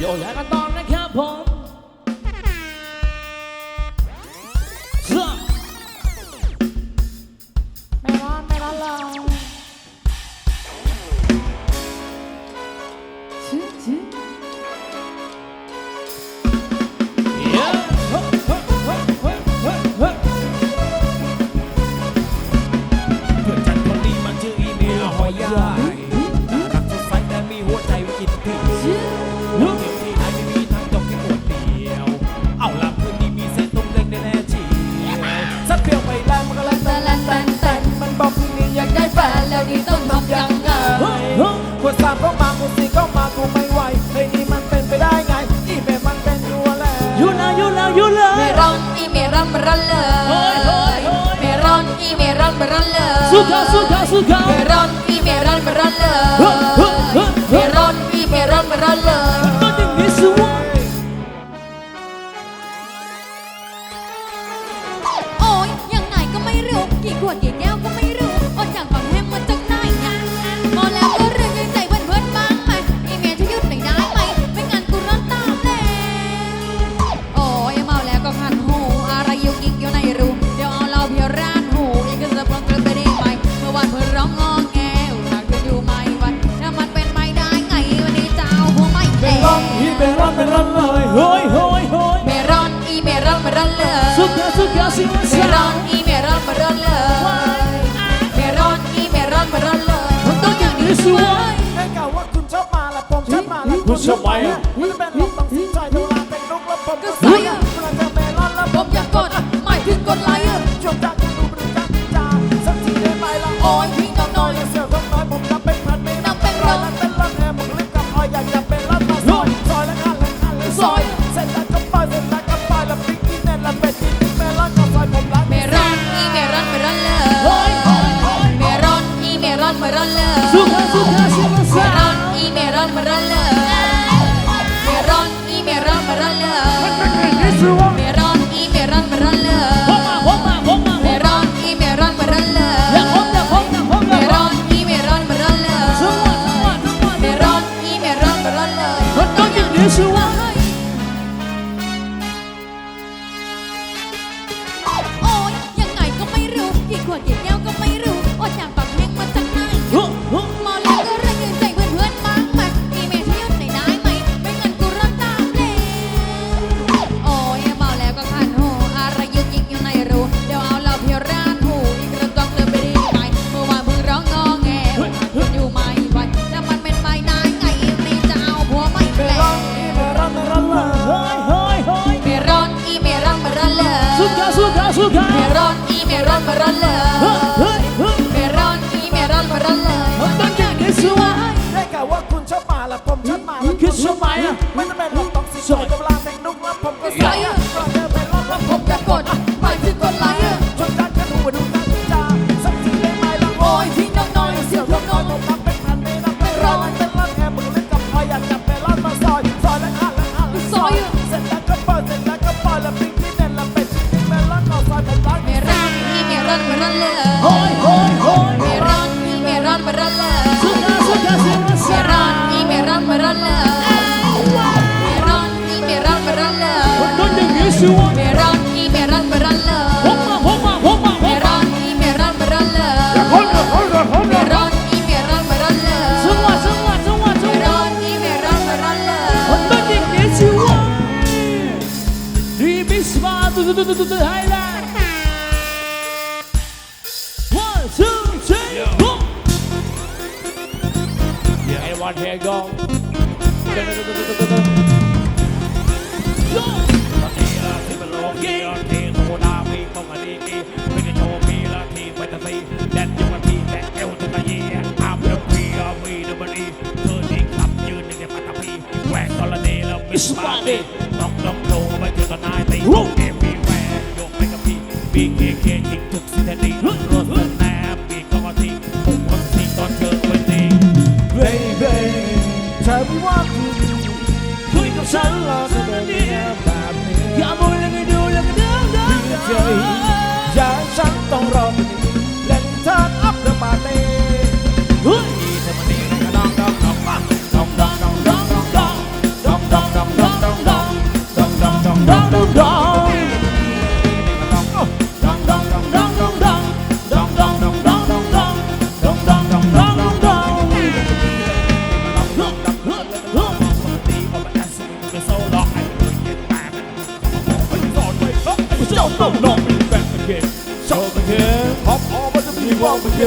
โยกยายกันตอนนะครับผม beran Suka suka suka. Beran i beran beran Beran i beran beran Nothing ชัวร์แค่กล่าวว่าคุณชอบมาละผมชอบมาละคุณชอบไปมอะ 是我。 ชื่อว่าได้กล่าวว่าคุณชอบมาละผมชอบมาละคุณชอบไหมอะไม่จำเป็นหรอกต้องสิสวยกับลาแต่งนุ่งแล้วผมก็ใส่ก่อนเดินไปรอบแล้วผมจะกดหมายถึงกดไลค์อะชนกันกันหัวดูกันจ้าสักทีได้ไหมล่ะโอ้ยที่น้องน้อยเสี่ยวน้องน้อยผมทำเป็นพันไม่นับไม่ร้อยเป็นล้านแค่มึงเล่นกับใครอยากจับไปล้ามาซอยซอยแล้วอะแล้วอะซอยเสร็จแล้วก็เปิดเสร็จแล้วก็ปล่อยแล้วปิ๊งที่เด่นแล้วเป็นชิ้นที่เป็ล้นเอาซอยเป็นรักนไม่ร้านไม่ร้านไม่ร้านเลย ดิน้องลองโลไปเจอตอนนายตีเกมมีแวร์โยกไปกับพี่บีเคเคยิงทุกสิท้ดี 上半天，好好把这笔忘不见，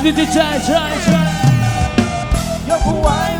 ใช่ใช่ใช่ยกหัวไ